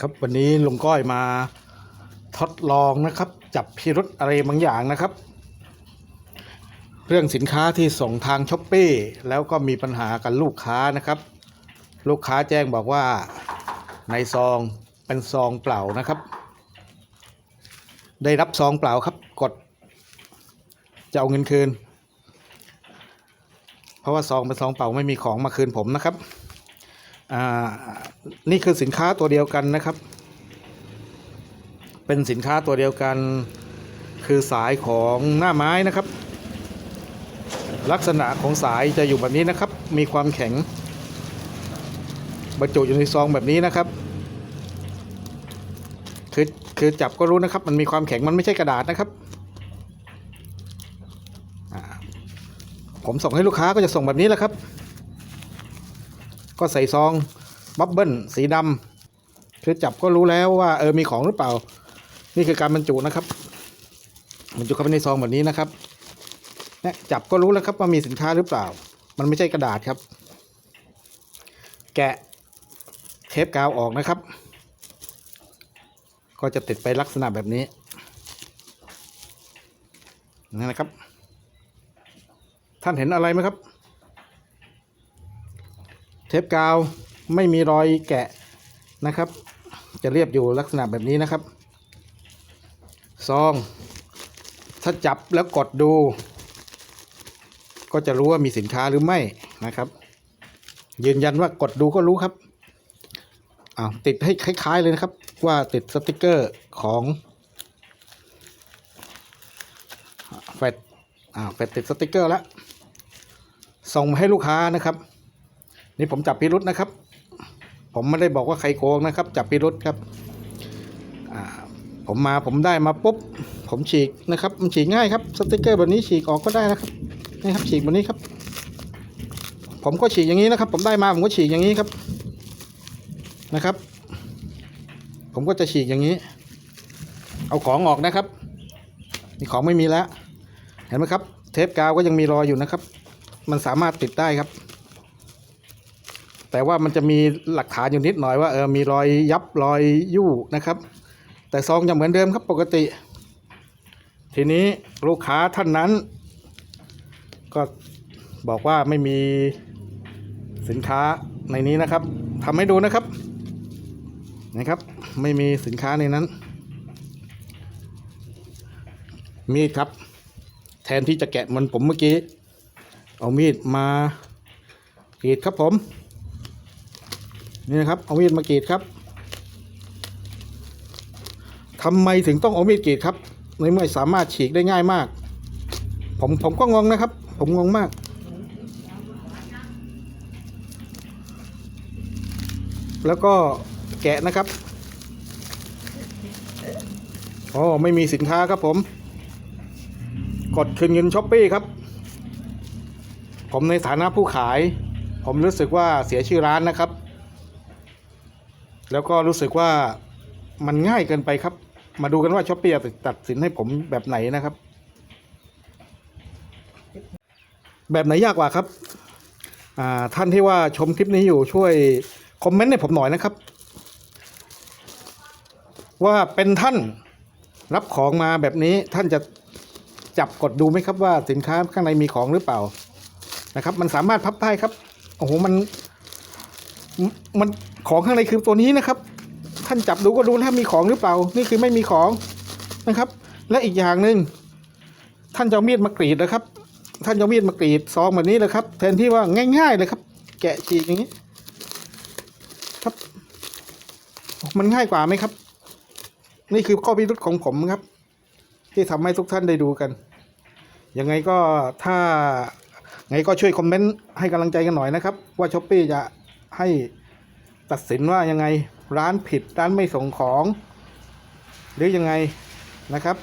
ครับวันนี้ลุงก้อยมาทดลองนะครับ จับพิรุษอะไรบางอย่างนะครับ เรื่องสินค้าที่ส่งทางช้อปปี้แล้วก็มีปัญหากับลูกค้านะครับ ลูกค้าแจ้งบอกว่าในซองเป็นซองเปล่านะครับ ได้รับซองเปล่าครับกดจะเอาเงินคืน เพราะว่าซองเป็นซองเปล่าไม่มีของมาคืนผมนะครับ อ่านี่คือสินค้าตัวเดียวกันนะครับ เป็นสินค้าตัวเดียวกัน คือสายของหน้าไม้นะครับ ลักษณะของสายจะอยู่แบบนี้นะครับ มีความแข็ง บรรจุอยู่ในซองแบบนี้นะครับ คือคือจับก็รู้นะครับ มันมีความแข็งมันไม่ใช่กระดาษนะครับผมส่งให้ลูกค้าก็จะส่งแบบนี้แหละครับ ก็ใส่ซองบับเบิ้ลสีดำคือจับก็รู้แล้วว่าเออมีของหรือเปล่า นี่คือการบรรจุนะครับบรรจุเข้าไปในซองแบบนี้นะครับเนี่ยจับก็รู้แล้วครับว่ามีสินค้าหรือเปล่า มันไม่ใช่กระดาษครับ แกะเทปกาวออกนะครับ ก็จะติดไปลักษณะแบบนี้นี่นะครับ ท่านเห็นอะไรไหมครับ ปกาวไม่มีรอยแกะนะครับ จะเรียบอยู่ลักษณะแบบนี้นะครับ ซอง ถ้าจับแล้วกดดู ก็จะรู้ว่ามีสินค้าหรือไม่นะครับ ยืนยันว่ากดดูก็รู้ครับอ้าวติดให้คล้าย ๆ เลยนะครับ ว่าติดสติกเกอร์ของแฟดอ่าแฟดติดสติกเกอร์แล้วส่งมาให้ลูกค้านะครับ นี่ผมจับพิรุษนะครับ ผมไม่ได้บอกว่าใครโกงนะครับ จับพิรุษครับผมมาผมได้มาปุ๊บผมฉีกนะครับ มันฉีกง่ายครับสติกเกอร์แบบนี้ฉีกออกก็ได้นะครับนี่ครับฉีกแบบนี้ครับ ผมก็ฉีกอย่างนี้นะครับ ผมได้มาผมก็ฉีกอย่างนี้ครับนะครับ ผมก็จะฉีกอย่างนี้ เอาของออกนะครับนี่ของไม่มีแล้ว เห็นไหมครับ เทปกาวก็ยังมีรอยอยู่นะครับ มันสามารถติดได้ครับ แต่ว่ามันจะมีหลักฐานอยู่นิดหน่อยว่าเออมีรอยยับรอยยู่นะครับ แต่ซองยังเหมือนเดิมครับปกติ ทีนี้ลูกค้าท่านนั้น ก็บอกว่าไม่มีสินค้าในนี้นะครับทำให้ดูนะครับนะครับ ไม่มีสินค้าในนั้น มีดครับ แทนที่จะแกะมันผมเมื่อกี้ เอามีดมากรีดครับผม นี่นะครับเอามีดมากรีดครับทำไมถึงต้องเอามีดกรีดครับ ในเมื่อสามารถฉีกได้ง่ายมาก ผมผมก็งงนะครับ ผมงงมาก แล้วก็แกะนะครับอ๋อไม่มีสินค้าครับผม กดคืนเงินช้อปปี้ครับ ผมในฐานะผู้ขาย ผมรู้สึกว่าเสียชื่อร้านนะครับ แล้วก็รู้สึกว่ามันง่ายเกินไปครับ มาดูกันว่าช้อปปี้ตัดสินให้ผมแบบไหนนะครับ แบบไหนยากกว่าครับท่านที่ว่าชมคลิปนี้อยู่ช่วยคอมเมนต์ให้ผมหน่อยนะครับ ว่าเป็นท่านรับของมาแบบนี้ท่านจะจับกดดูไหมครับว่าสินค้าข้างในมีของหรือเปล่านะครับ มันสามารถพับได้ครับโอ้โหมันมัน ของข้างในคือตัวนี้นะครับ ท่านจับดูก็รู้แล้วมีของหรือเปล่า นี่คือไม่มีของนะครับ และอีกอย่างหนึ่งท่านจะมีดมากรีดนะครับ ท่านจะมีดมากรีดซองแบบนี้เลยครับ แทนที่ว่าง่าย ๆ เลยครับ แกะฉีกอย่างนี้ ครับ มันง่ายกว่าไหมครับ นี่คือข้อพิรุษของผมครับ ที่ทำให้ทุกท่านได้ดูกันยังไงก็ถ้าไงก็ช่วยคอมเมนต์ให้กำลังใจกันหน่อยนะครับ ว่าช้อปปี้จะให้ ตัดสินว่ายังไงร้านผิดร้านไม่ส่งของ หรือยังไงนะครับ